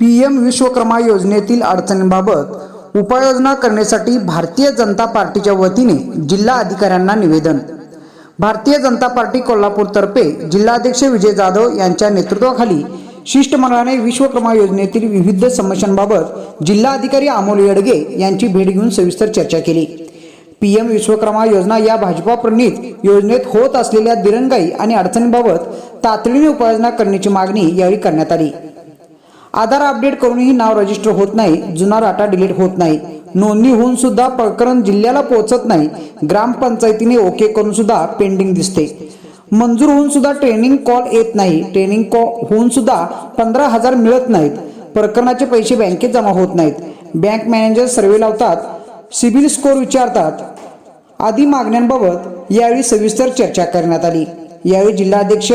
P M Vishwakarma योजनेतील अडचणींबाबत उपाययोजना करण्यासाठी भारतीय जनता पार्टीच्या वतीने जिल्हा अधिकाऱ्यांना निवेदन. भारतीय जनता पार्टी कोल्हापूरतर्फे जिल्हाध्यक्ष विजय जाधव यांच्या नेतृत्वाखाली शिष्टमंडळाने विश्वकर्मा योजनेतील विविध समस्यांबाबत जिल्हाधिकारी अमोल येडगे यांची भेट घेऊन सविस्तर चर्चा केली. पी एम विश्वकर्मा योजना या भाजपा प्रणीत योजनेत होत असलेल्या दिरंगाई आणि अडचणींबाबत तातडीने उपाययोजना करण्याची मागणी यावेळी करण्यात आली. आधार अपडेट करूनही नाव रजिस्टर होत नाही जुना डाटा डिलीट होत नाही. नोंदणी होऊन सुद्धा प्रकरण जिल्ह्याला पोहोचत नाही. ग्रामपंचायतीने ओके करून सुद्धा पेंडिंग दिसते. मंजूर होऊन सुद्धा ट्रेनिंग कॉल येत नाही. ट्रेनिंग कॉल होऊन सुद्धा पंधरा हजार मिळत नाहीत. प्रकरणाचे पैसे बँकेत जमा होत नाहीत. बँक मॅनेजर सर्वे लावतात. सिबिल स्कोअर विचारतात. आदी मागण्यांबाबत यावेळी सविस्तर चर्चा करण्यात आली. यावेळी जिल्हाध्यक्ष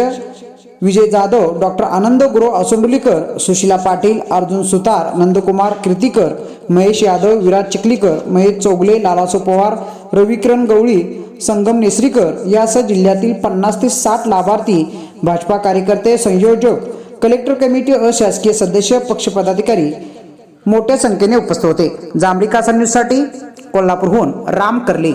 विजय जाधव डॉक्टर आनंद गुरव असोंडुलीकर सुशीला पाटील अर्जुन सुतार नंदकुमार कीर्तीकर महेश यादव विराज चिखलीकर महेश चोगले लालासो पवार रविकिरण गवळी संगम नेसरीकर यासह जिल्ह्यातील पन्नास ते साठ लाभार्थी भाजपा कार्यकर्ते संयोजक कलेक्टर कमिटी अशासकीय सदस्य पक्ष पदाधिकारी मोठ्या संख्येने उपस्थित होते. जांभळी कासा न्यूजसाठी कोल्हापूरहून राम करले.